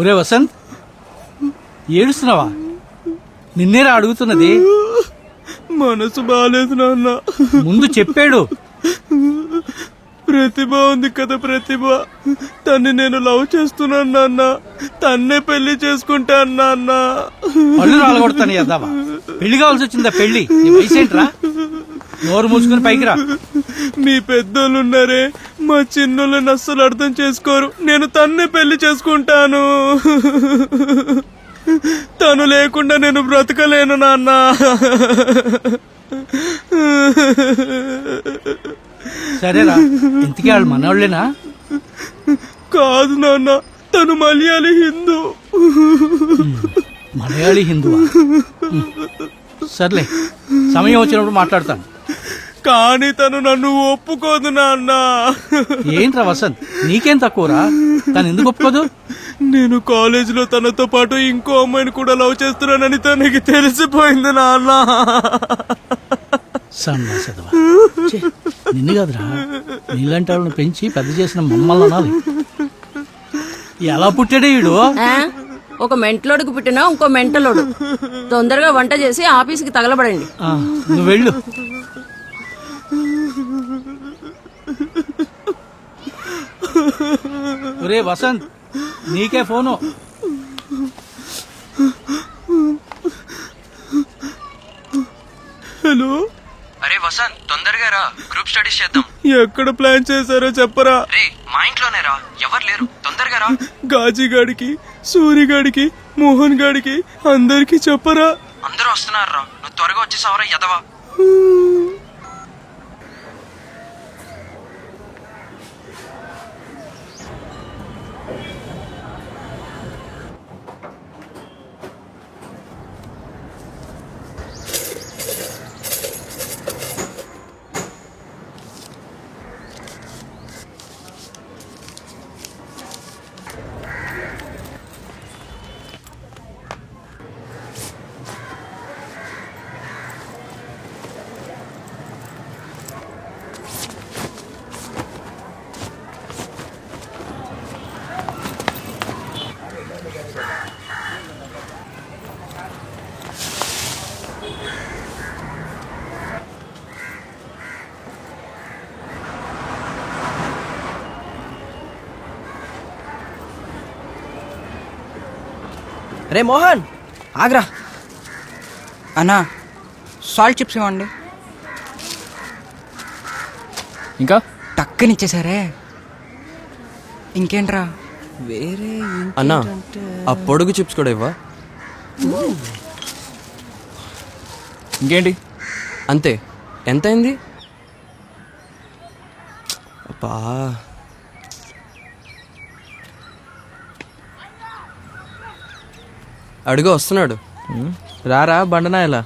ఒరే వసంత్ ఏడుస్తున్నావా? నిన్నేరా అడుగుతున్నది? మనసు బాగాలేదు నాన్న. ముందు చెప్పాడు. ప్రతిభ ఉంది కదా ప్రతిభ. తన్ని నేను లవ్ చేస్తున్నాను నాన్న. తన్నే పెళ్ళి చేసుకుంటాను నాన్న. పళ్ళు రాలగొడతాను యద్దావా పెళ్ళి కావాల్సి వచ్చిందా పెళ్ళి? నీ వయసు ఏంట్రా? నోరు మూసుకుని పైకి రా. మీ పెద్దోళ్ళు ఉన్నారే మా చిన్నోళ్ళని అస్సలు అర్థం చేసుకోరు. నేను తన్నే పెళ్ళి చేసుకుంటాను. తను లేకుండా నేను బ్రతకలేను నాన్న. సరేరా ఇంతకీ వాళ్ళు మనవాళ్ళేనా కాదు నాన్న తను మలయాళీ హిందూ. మలయాళీ హిందువా? ఉమ్. సర్లే సమయం వచ్చినప్పుడు మాట్లాడతాను. కానీ తను నన్ను ఒప్పుకోదు నాన్న. ఏంట్రా వసంత్? నీకేం తక్కువరా? తను ఎందుకు ఒప్పుకోదు? నేను కాలేజీలో తనతో పాటు ఇంకో అమ్మాయిని కూడా లవ్ చేస్తున్నానని తనకి తెలిసిపోయింది నాన్న. నిన్ను కాదురా. నీలాంటి వాళ్ళని పెంచి పెద్ద చేసిన మమ్మల్ని అనాలి. ఎలా పుట్టాడే వీడు? ఆ? ఒక మెంటలోడికి పుట్టిన ఇంకో మెంటలోడు. తొందరగా వంట చేసి ఆఫీస్కి తగలబడండి. నువ్వు వెళ్ళు. ఒరే వసంత్ నీకే ఫోను. హలో? అరే వసంత్ తొందరగా రా. గ్రూప్ స్టడీస్ చేద్దాం. ఎక్కడ ప్లాన్ చేశారో చెప్పరా? రే మా ఇంట్లోనే రా. ఎవరు లేరు. తొందరగా రా. గాజీ గాడికి సూరి గాడికి మోహన్ గాడికి అందరికి చెప్పరా? అందరూ వస్తున్నారు రా నువ్వు త్వరగా వచ్చేసావరా ఎదవా రే మోహన్ ఆగ్రా. అన్నా సాల్ట్ చిప్స్ ఇవ్వండి. ఇంకా? టక్కనిచ్చేసారే. ఇంకేంట్రా? వేరే అన్నా ఆ పొడుగు చిప్స్ కూడా ఇవ్వా? ఇంకేంటి? అంతే. ఎంత అయింది అబ్బా. అడుగు వస్తున్నాడు. రారా బండనాయలా?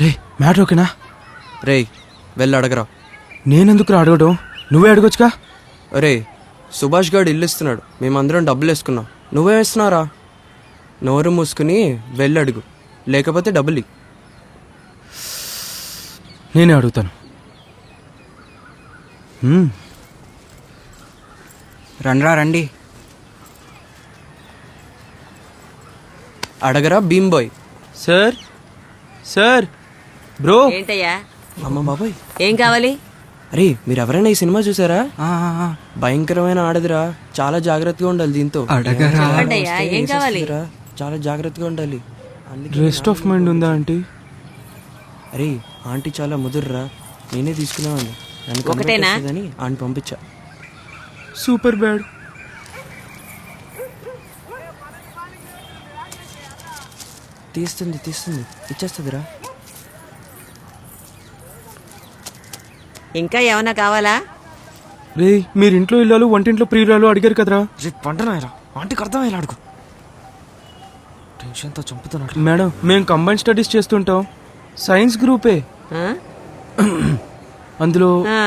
రే మ్యాటర్ ఓకేనా? రేయ్ వెళ్ళి అడగరా. నేనెందుకు అడగడం? నువ్వే అడగొచ్చుగా? రే సుభాష్ గారు ఇల్లు ఇస్తున్నాడు. మేమందరం డబ్బులు వేసుకున్నాం. నువ్వే వేస్తున్నారా నోరు మూసుకుని వెళ్ళి అడుగు. లేకపోతే డబ్బులు ఇ. నేనే అడుగుతాను. హ్మ్, రండ్రా రండి. అడగరా భీమ్ బాయ్ సార్ సార్ బ్రో. ఏంటయ్యా? అమ్మ బాబాయ్. ఏం కావాలి? అరే మీరు ఎవరైనా ఈ సినిమా చూసారా. భయంకరమైన ఆడదురా. చాలా జాగ్రత్తగా ఉండాలి దీంతో. ఏం కావాలి? చాలా జాగ్రత్తగా ఉండాలి. రెస్ట్ ఆఫ్ మైండ్ ఉందా ఆంటీ? అరే ఆంటీ చాలా ముదురురా. నేనే తీసుకున్నాను నన్ను ఒకటేనా? అని ఆంటీ పంపించా. Super bad. తీస్తుంది తీస్తుంది ఇచ్చేస్తుందిరా. ఇంకా ఏమైనా కావాలా? రే మీరు ఇంట్లో ఇల్లాలు వంటింట్లో ప్రియురాలు అడిగారు కదరా? పంటనాయరా ఆంటీకి అర్థమయ్యేలా అడుగు. టెన్షన్తో చంపుతున్నాడు మేడం మేము కంబైన్ స్టడీస్ చేస్తుంటాం. సైన్స్ గ్రూపే. ఆ? అందులో ఆ,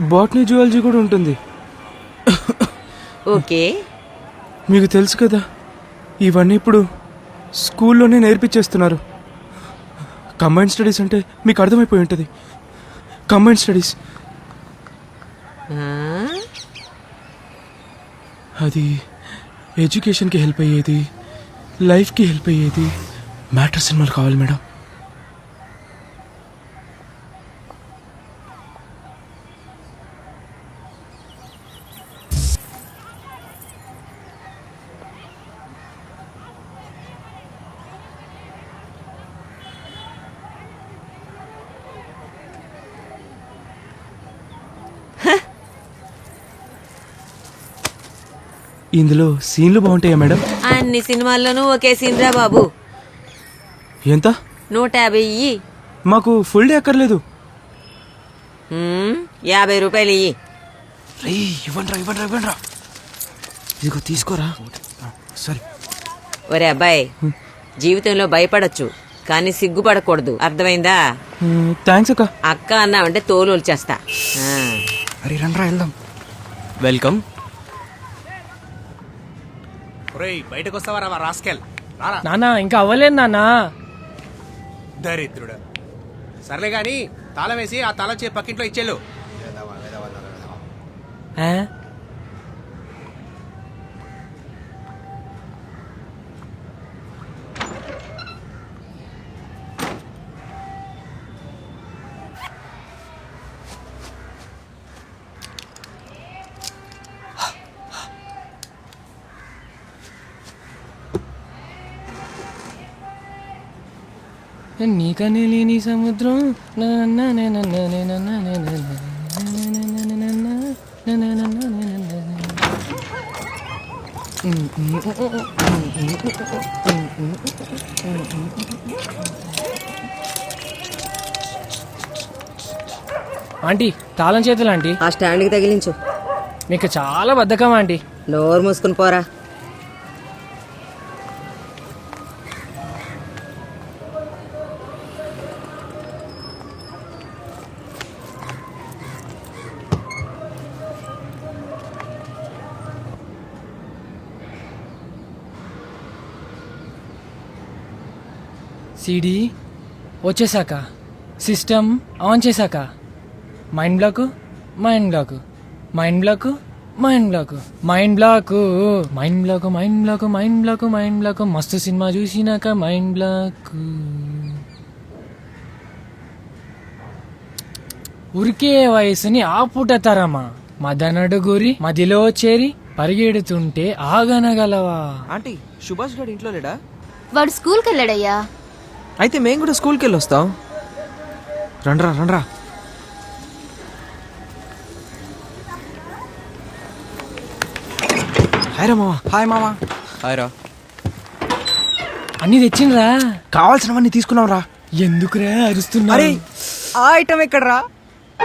బాటనీ జువాలజీ కూడా ఉంటుంది. ఓకే. మీకు తెలుసు కదా ఇవన్నీ ఇప్పుడు స్కూల్లోనే నేర్పించేస్తున్నారు. కంబైన్ స్టడీస్ అంటే మీకు అర్థమైపోయి ఉంటుంది. కంబైన్ స్టడీస్ అది ఎడ్యుకేషన్కి హెల్ప్ అయ్యేది లైఫ్కి హెల్ప్ అయ్యేది మ్యాటర్ సినిమాలు కావాలి మేడం. ఇందులో సీన్లు బాగుంటాయా మేడం? అన్ని సినిమాల్లోనూ ఒకే సీన్ రా బాబు. ఎంత? నూట యాభై ఇయ్యి. మాకు ఫుల్ డే అక్కర్లేదు. యాభై రూపాయలు ఇయ్యి. రే ఇవ్వండి రా ఇవ్వండి రా ఇవ్వండి రా ఇదిగో తీసుకోరా. సరే. ఒరే అబ్బాయి జీవితంలో భయపడొచ్చు కానీ సిగ్గుపడకూడదు. అర్థమైందా? థ్యాంక్స్ అక్క. అక్క అన్నావంటే తోలు వచ్చేస్తా అరే రండ్రా వెళ్దాం. వెల్కమ్. బయటకు వస్తావా రాస్కెల్? నానా ఇంకా అవ్వలేదు నానా. దరిద్రుడు. సర్లే గాని తాళం వేసి ఆ తాళం చే పక్కింట్లో ఇచ్చేళ్ళు. నీకనే లేని సముద్రం ఆంటీ తాళం చేతులు ఆంటీ ఆ స్టాండ్కి తగిలించు మీకు చాలా బద్ధకం ఆంటీ నోరు మూసుకుని పోరా సీడీ వచ్చేసాక సిస్టమ్ ఆన్ చేశాక. Mind block mind block. Mind block mind block. Mind block mind block mind block mind block mind block. మస్తు సినిమా చూసినాక మైండ్ బ్లాక్. ఉరికే వయసుని ఆపుట తరమా. మదనడు గురి మదిలో చేరి పరిగెడుతుంటే ఆగనగలవా? ఆంటీ సుభాష్ గారు ఇంట్లో లేడా? వాడు స్కూల్కి వెళ్ళాడయ్యా. అయితే మేము కూడా స్కూల్కి వెళ్ళి వస్తాం. రండ్రా రండ్రా. హాయ్ రా మావా. హాయ్ మామా హాయ్ రా. అన్ని తెచ్చిండ్రా? కావాల్సినవన్నీ తీసుకున్నాం రా. ఎందుకురా అరుస్తున్నా అరే ఆ ఐటమ్ ఎక్కడరా?